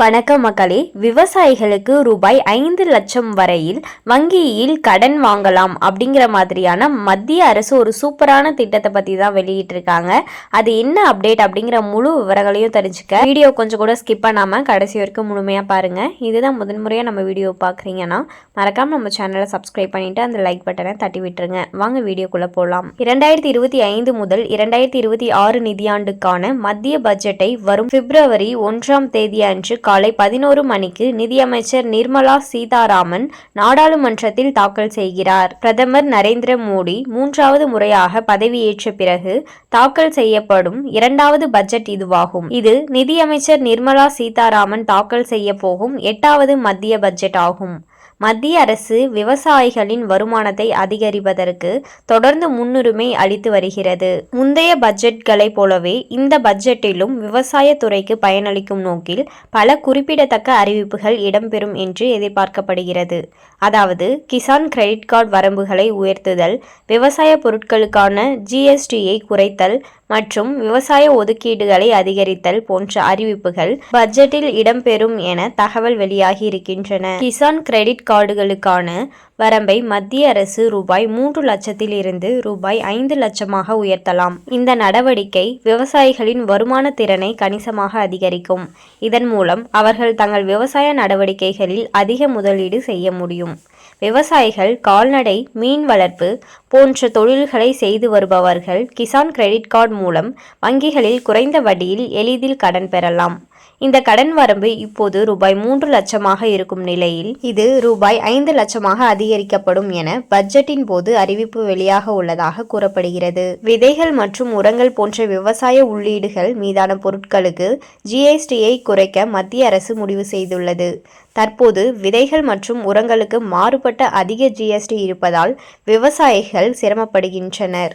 வணக்கம் மக்களே. விவசாயிகளுக்கு ரூபாய் ஐந்து லட்சம் வரையில் வங்கியில் கடன் வாங்கலாம் அப்படிங்கிற மாதிரியான மத்திய அரசு ஒரு சூப்பரான திட்டத்தை பற்றி தான் வெளியிட்டிருக்காங்க. அது என்ன அப்டேட் அப்படிங்கிற முழு விவரங்களையும் தெரிஞ்சுக்க. வீடியோ கொஞ்சம் கூட ஸ்கிப் பண்ணாமல் கடைசி வரைக்கும் முழுமையாக பாருங்கள் இதுதான் முதன்முறையாக நம்ம வீடியோ பார்க்குறீங்கன்னா மறக்காமல் நம்ம சேனலை சப்ஸ்கிரைப் பண்ணிவிட்டு அந்த லைக் பட்டனை தட்டி விட்டுருங்க. வாங்க வீடியோக்குள்ளே போகலாம் இரண்டாயிரத்தி இருபத்தி ஐந்து முதல் இரண்டாயிரத்தி இருபத்தி ஆறு நிதியாண்டுக்கான மத்திய பட்ஜெட்டை வரும் பிப்ரவரி ஒன்றாம் தேதி அன்று காலை பதினோரு மணிக்கு நிதியமைச்சர் நிர்மலா சீதாராமன் நாடாளுமன்றத்தில் தாக்கல் செய்கிறார். பிரதமர் நரேந்திர மோடி மூன்றாவது முறையாக பதவியேற்ற பிறகு தாக்கல் செய்யப்படும் இரண்டாவது பட்ஜெட் இதுவாகும். இது நிதியமைச்சர் நிர்மலா சீதாராமன் தாக்கல் செய்ய போகும் எட்டாவது மத்திய பட்ஜெட் ஆகும். மத்திய அரசு விவசாயிகளின் வருமானத்தை அதிகரிப்பதற்கு தொடர்ந்து முன்னுரிமை அளித்து வருகிறது. முந்தைய பட்ஜெட்களைப் போலவே இந்த பட்ஜெட்டிலும் விவசாய துறைக்கு பயனளிக்கும் நோக்கில் பல குறிப்பிடத்தக்க அறிவிப்புகள் இடம்பெறும் என்று எதிர்பார்க்கப்படுகிறது. அதாவது கிசான் கிரெடிட் கார்டு வரம்புகளை உயர்த்துதல் விவசாய பொருட்களுக்கான ஜிஎஸ்டியை குறைத்தல் மற்றும் விவசாய ஒதுக்கீடுகளை அதிகரித்தல் போன்ற அறிவிப்புகள் பட்ஜெட்டில் இடம்பெறும் என தகவல் வெளியாகி இருக்கின்றன. கிசான் கிரெடிட் கார்டுகளுக்கான வரம்பை மத்திய அரசு ரூபாய் மூன்று லட்சத்தில் இருந்து ரூபாய் ஐந்து லட்சமாக உயர்த்தலாம். இந்த நடவடிக்கை விவசாயிகளின் வருமான திறனை கணிசமாக அதிகரிக்கும். இதன் மூலம் அவர்கள் தங்கள் விவசாய நடவடிக்கைகளில் அதிக முதலீடு செய்ய முடியும். விவசாயிகள் கால்நடை மீன் வளர்ப்பு போன்ற தொழில்களை செய்து வருபவர்கள் கிசான் கிரெடிட் கார்டு மூலம் வங்கிகளில் குறைந்த வட்டியில் எளிதில் கடன் பெறலாம். இந்த கடன் வரம்பு இப்போது ரூபாய் மூன்று லட்சமாக இருக்கும் நிலையில் இது ரூபாய் ஐந்து லட்சமாக அதிகரிக்கப்படும் என பட்ஜெட்டின் போது அறிவிப்பு வெளியாக உள்ளதாக கூறப்படுகிறது. விதைகள் மற்றும் உரங்கள் போன்ற விவசாய உள்ளீடுகள் மீதான பொருட்களுக்கு ஜிஎஸ்டியை குறைக்க மத்திய அரசு முடிவு செய்துள்ளது. தற்போது விதைகள் மற்றும் உரங்களுக்கு மாறுபட்ட அதிக ஜிஎஸ்டி இருப்பதால் விவசாயிகள் சிரமப்படுகின்றனர்.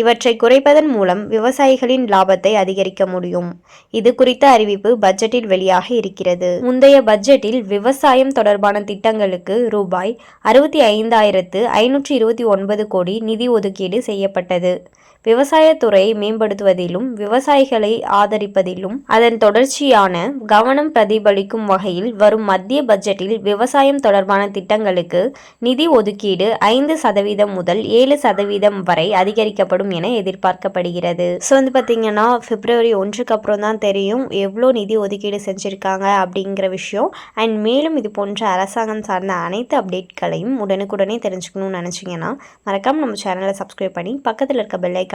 இவற்றை குறைப்பதன் மூலம் விவசாயிகளின் லாபத்தை அதிகரிக்க முடியும். இது குறித்த அறிவிப்பு பட்ஜெட்டில் வெளியாக இருக்கிறது. முந்தைய பட்ஜெட்டில் விவசாயம் தொடர்பான திட்டங்களுக்கு ரூபாய் அறுபத்தி ஐந்தாயிரத்து ஐநூற்றி இருபத்தி ஒன்பது கோடி நிதி ஒதுக்கீடு செய்யப்பட்டது. விவசாயத்துறையை மேம்படுத்துவதிலும் விவசாயிகளை ஆதரிப்பதிலும் அதன் தொடர்ச்சியான கவனம் பிரதிபலிக்கும் வகையில் வரும் மத்திய பட்ஜெட்டில் விவசாயம் தொடர்பான திட்டங்களுக்கு நிதி ஒதுக்கீடு ஐந்து சதவீதம் முதல் ஏழு சதவீதம் வரை அதிகரிக்கப்படும் என எதிர்பார்க்கப்படுகிறது. ஸோ வந்து பார்த்தீங்கன்னா பிப்ரவரி ஒன்றுக்கு அப்புறம் தான் தெரியும் எவ்வளோ நிதி ஒதுக்கீடு செஞ்சுருக்காங்க அப்படிங்கிற விஷயம். அண்ட் மேலும் இது போன்ற அரசாங்கம் சார்ந்த அனைத்து அப்டேட்களையும் உடனுக்குடனே தெரிஞ்சுக்கணும்னு நினச்சிங்கன்னா மறக்காமல் நம்ம சேனலை சப்ஸ்கிரைப் பண்ணி பக்கத்தில் இருக்க பெல்லைக்கான